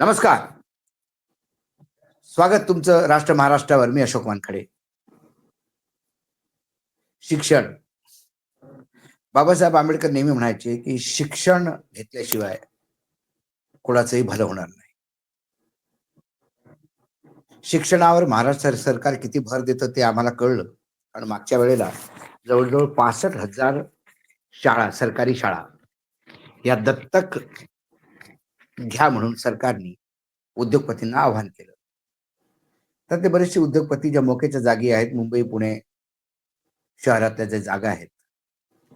नमस्कार. स्वागत तुमचं राष्ट्र महाराष्ट्रावर मी अशोक वानखडे. शिक्षण. बाबासाहेब आंबेडकर नेहमी म्हणायचे की शिक्षण घेतल्याशिवाय कोणाचंही भलं होणार नाही. शिक्षणावर महाराष्ट्र सरकार किती भर देतं ते आम्हाला कळलं. कारण मागच्या वेळेला जवळजवळ पासष्ट हजार शाळा सरकारी शाळा या दत्तक घ्या म्हणून सरकारने उद्योगपतींना आव्हान केलं. तर ते बरेचसे उद्योगपती ज्या मोक्याच्या जागी आहेत मुंबई पुणे शहरातल्या ज्या जागा आहेत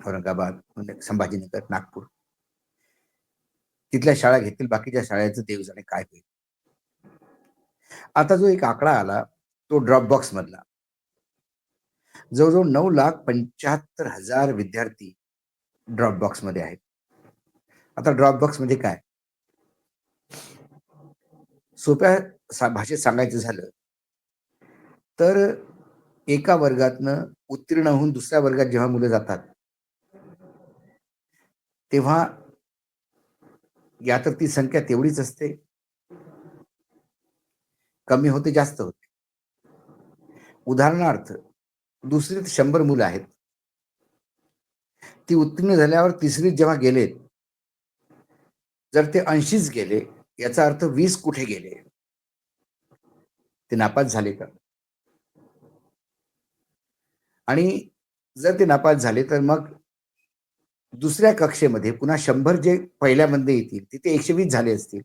औरंगाबाद पुणे, संभाजीनगर नागपूर तिथल्या शाळा घेतील बाकीच्या शाळेचं देव जाणे काय होईल? आता जो एक आकडा आला तो ड्रॉप बॉक्स मधला जवळजवळ नऊ लाख पंच्याहत्तर हजार विद्यार्थी ड्रॉप बॉक्समध्ये आहेत. आता ड्रॉप बॉक्स म्हणजे काय? सोप्या सा- भाषेत सांगायचं झालं तर एका वर्गातनं उत्तीर्ण होऊन दुसऱ्या वर्गात जेव्हा मुलं जातात तेव्हा या तर ती संख्या तेवढीच असते. कमी होते जास्त होते. उदाहरणार्थ दुसरीत शंभर मुलं आहेत. ती उत्तीर्ण झाल्यावर तिसरीत जेव्हा गेलेत जर ते ऐंशीच गेले याचा अर्थ वीस कुठे गेले? ते नापास झाले का? आणि जर ते नापास झाले तर मग दुसऱ्या कक्षेमध्ये पुन्हा शंभर जे पहिल्यामध्ये येतील तिथे एकशे वीस झाले असतील.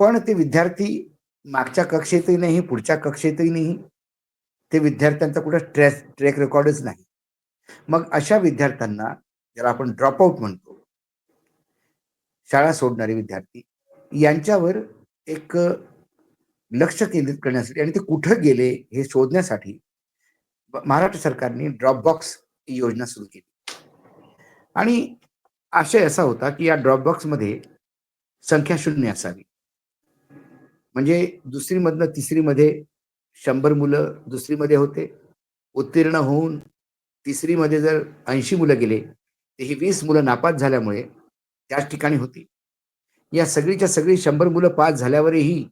पण ते विद्यार्थी मागच्या कक्षेतही नाही पुढच्या कक्षेतही नाही ते विद्यार्थ्यांचा कुठं ट्रॅक ट्रॅक रेकॉर्डच नाही. मग अशा विद्यार्थ्यांना ज्याला आपण ड्रॉपआउट म्हणतो शाळा सोडणारे विद्यार्थी. यांच्यावर एक लक्ष केंद्रित करण्यासाठी आणि ते कुठं गेले हे शोधण्यासाठी महाराष्ट्र सरकारने ड्रॉप बॉक्स ही योजना सुरू केली. आणि आशय असा होता की या ड्रॉप संख्या शून्य असावी. म्हणजे दुसरीमधनं तिसरीमध्ये शंभर मुलं दुसरीमध्ये होते उत्तीर्ण होऊन तिसरीमध्ये जर ऐंशी मुलं गेले तर ही वीस मुलं नापास झाल्यामुळे त्याच ठिकाणी होती. या सगळीच्या सगळी शंभर मुलं पास झाल्यावरही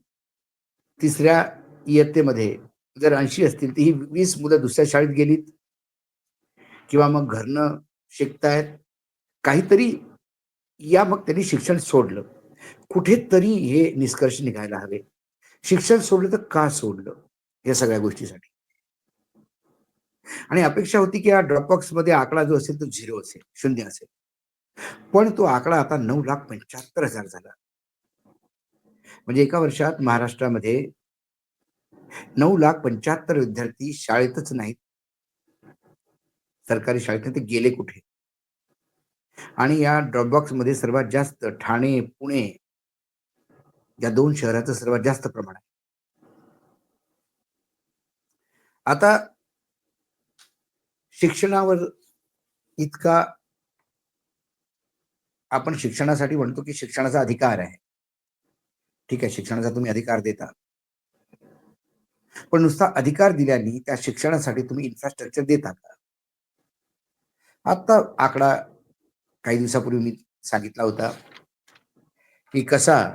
तिसऱ्या इयत्तेमध्ये जर ऐंशी असतील तर ही वीस मुलं दुसऱ्या शाळेत गेलीत किंवा मग घरनं शिकतायत. काहीतरी या मग त्यांनी शिक्षण सोडलं. कुठेतरी हे निष्कर्ष निघायला हवे. शिक्षण सोडलं तर का सोडलं? या सगळ्या गोष्टीसाठी. आणि अपेक्षा होती की या ड्रॉपबॉक्समध्ये आकडा जो असेल तो झिरो असेल शून्य असेल. पण तो आकडा आता नऊ लाख पंच्याहत्तर हजार झाला. म्हणजे एका वर्षात महाराष्ट्रामध्ये नऊ लाख पंच्याहत्तर विद्यार्थी शाळेतच नाहीत. सरकारी शाळेत ते गेले कुठे? आणि या ड्रॉपबॉक्समध्ये सर्वात जास्त ठाणे पुणे या दोन शहराचं सर्वात जास्त प्रमाण आहे. आता शिक्षणावर इतका आपण शिक्षणासाठी म्हणतो की शिक्षणाचा अधिकार आहे. ठीक आहे शिक्षणाचा तुम्ही अधिकार देता. पण नुसता अधिकार दिल्याने त्या शिक्षणासाठी तुम्ही इन्फ्रास्ट्रक्चर देता का? आता आकडा काही दिवसापूर्वी मी सांगितला होता की कसा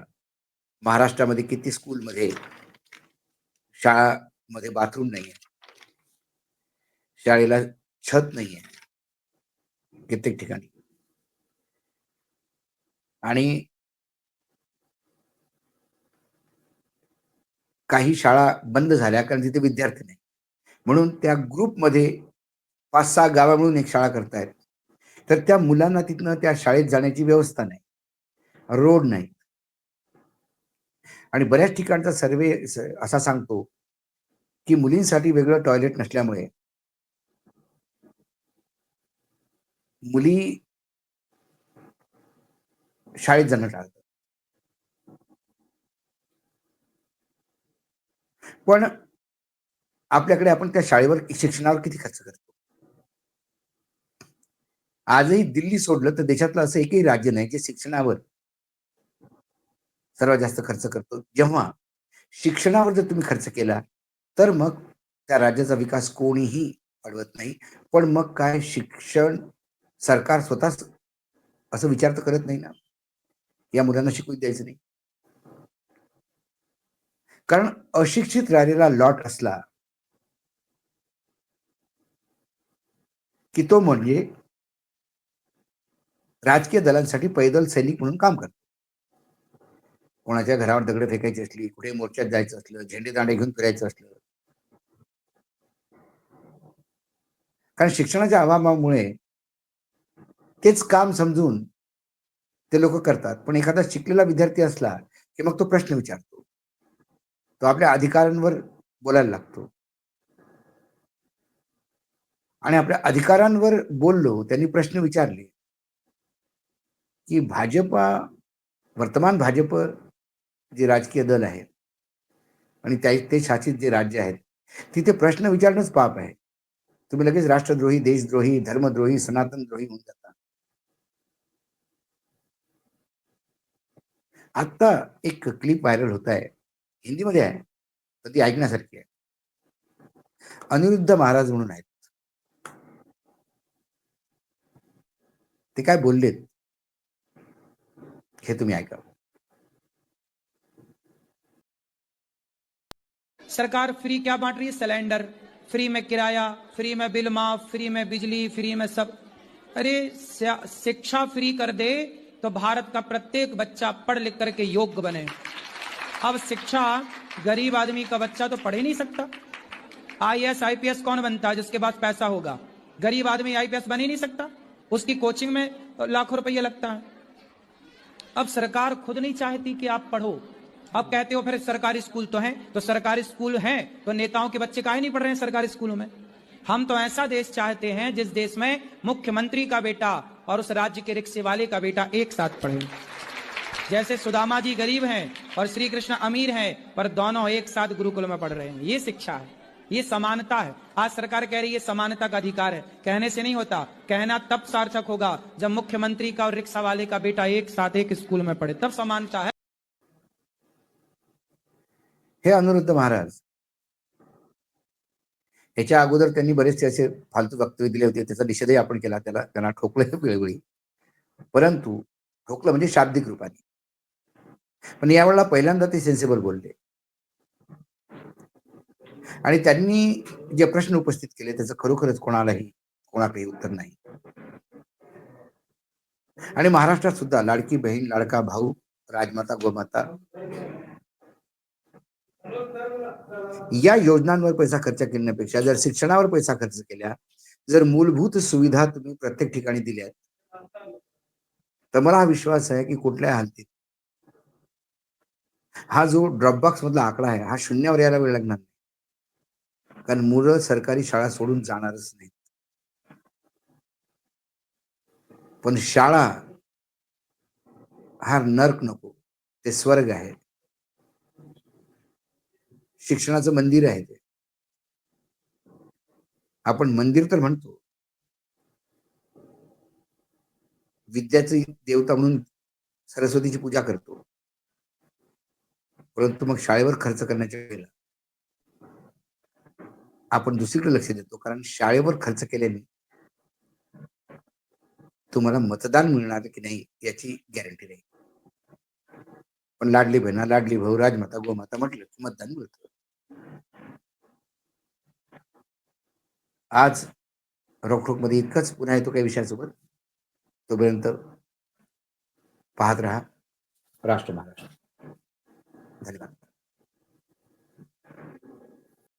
महाराष्ट्रामध्ये किती स्कूलमध्ये शाळामध्ये बाथरूम नाहीये. शाळेला छत नाहीये. कित्येक ठिकाणी. आणि काही शाळा बंद झाल्या कारण तिथे विद्यार्थी नाही. म्हणून त्या ग्रुपमध्ये पाच सहा गावा मिळून एक शाळा करतायत. तर त्या मुलांना तिथनं त्या शाळेत जाण्याची व्यवस्था नाही. रोड नाही. आणि बऱ्याच ठिकाणचा सर्वे असा सांगतो की मुलींसाठी वेगळं टॉयलेट नसल्यामुळे मुली शाळेत जाणं टाळत पण आपल्याकडे आपण त्या शाळेवर शिक्षणावर किती खर्च करतो? आजही दिल्ली सोडलं तर देशातलं असं एकही राज्य नाही जे शिक्षणावर सर्वात जास्त खर्च करतो. जेव्हा शिक्षणावर जर तुम्ही खर्च केला तर मग त्या राज्याचा विकास कोणीही अडवत नाही. पण मग काय शिक्षण सरकार स्वतःच असं विचार तर करत नाही ना? या मुलांना शिकू द्यायचं नाही. कारण अशिक्षित राहिलेला लॉट असला की तो म्हणजे राजकीय दलांसाठी पैदल सैनिक म्हणून काम करतो. कोणाच्या घरावर दगड फेकायची असली कुठे मोर्चात जायचं असलं झेंडे दांडे घेऊन फिरायचं असलं. कारण शिक्षणाच्या अभावामुळे तेच काम समजून ते लोक करतात. पण एखादा शिकलेला विद्यार्थी असला की मग तो प्रश्न विचारतो. तो आपल्या अधिकारांवर बोलायला लागतो. आणि आपल्या अधिकारांवर बोललो त्यांनी प्रश्न विचारले की भाजपा वर्तमान भाजप जे राजकीय दल आहे आणि त्या ते शासित जे राज्य आहेत तिथे प्रश्न विचारणंच पाप आहे. तुम्ही लगेच राष्ट्रद्रोही देशद्रोही धर्मद्रोही सनातनद्रोही होऊन जाता. आत्ता एक क्लिप व्हायरल होत आहे. हिंदीमध्ये आहे. तर ती ऐकण्यासारखी आहे. अनिरुद्ध महाराज म्हणून आहेत. ते काय बोललेत? हे तुम्ही ऐका. सरकार फ्री क्या बांट रही है? सिलेंडर फ्री में किराया फ्री में बिल माफ़ फ्री में बिजली फ्री में सब। अरे शिक्षा फ्री कर दे तो भारत का प्रत्येक बच्चा पढ़ लिख करके योग्य बने। अब शिक्षा गरीब आदमी का बच्चा तो पढ़ ही नहीं सकता। आईएएस आईपीएस कौन बनता है जिसके पास पैसा होगा? गरीब आदमी आईपीएस बन ही नहीं सकता। उसकी कोचिंग में लाखों रुपया लगता है। अब सरकार खुद नहीं चाहती कि आप पढ़ो। अब कहते हो, फिर सरकारी स्कूल तो हैं। तो सरकारी स्कूल हैं तो नेताओं के बच्चे काहे नहीं पढ़ रहे हैं सरकारी स्कूलों में? हम तो ऐसा देश चाहते हैं जिस देश में मुख्यमंत्री का बेटा और उस राज्य के रिक्शे वाले का बेटा एक साथ पढ़े। जैसे सुदामा जी गरीब हैं और श्री कृष्ण अमीर हैं, पर दोनों एक साथ गुरुकुल में पढ़ रहे हैं। ये शिक्षा है, ये समानता है। आज सरकार कह रही है, समानता का अधिकार है। कहने से नहीं होता, कहना तब सार्थक होगा जब मुख्यमंत्री का और रिक्शा वाले का बेटा एक साथ एक स्कूल में पढ़े। तब समानता है। हे महाराज याच्या अगोदर त्यांनी बरेचसे असे फालतू वक्तव्य दिले होते. त्याचा निषेधही आपण केला. त्याला त्यांना ठोकलं वेळोवेळी. परंतु ठोकलं म्हणजे शाब्दिक रूपाने. पण यावेळेला पहिल्यांदा ते सेन्सिबल बोलले. आणि त्यांनी जे प्रश्न उपस्थित केले त्याचं खरोखरच कोणालाही कोणाकडेही उत्तर नाही. आणि महाराष्ट्रात सुद्धा लाडकी बहीण लाडका भाऊ राजमाता गोमाता या योजनांवर पैसा खर्च करण्यापेक्षा जर शिक्षणावर पैसा खर्च केल्या जर मूलभूत सुविधा तुम्ही प्रत्येक ठिकाणी दिल्यात तर मला हा विश्वास आहे की कुठल्या हालतीत हा जो ड्रॉपबॉक्स मधला आकडा आहे हा शून्यावर यायला वेळ लागणार नाही. कारण मुलं सरकारी शाळा सोडून जाणारच नाहीत. पण शाळा हा नर्क नको ते स्वर्ग आहे. शिक्षणाचं मंदिर आहे ते. आपण मंदिर तर म्हणतो. विद्याची देवता म्हणून सरस्वतीची पूजा करतो. परंतु मग शाळेवर खर्च करण्याच्या वेळेला आपण दुसरीकडे लक्ष देतो. कारण शाळेवर खर्च केल्याने तुम्हाला मतदान मिळणार की नाही याची गॅरंटी नाही पण लाडली बहिणा लाडली भाऊ राजमाता गोमाता म्हटलं की मतदान मिळतं. आज रोखोकमध्ये इतकंच पुन्हा येतो काही विषयासोबत. तोपर्यंत पाहत राहा. राष्ट्र महाराष्ट्र. धन्यवाद.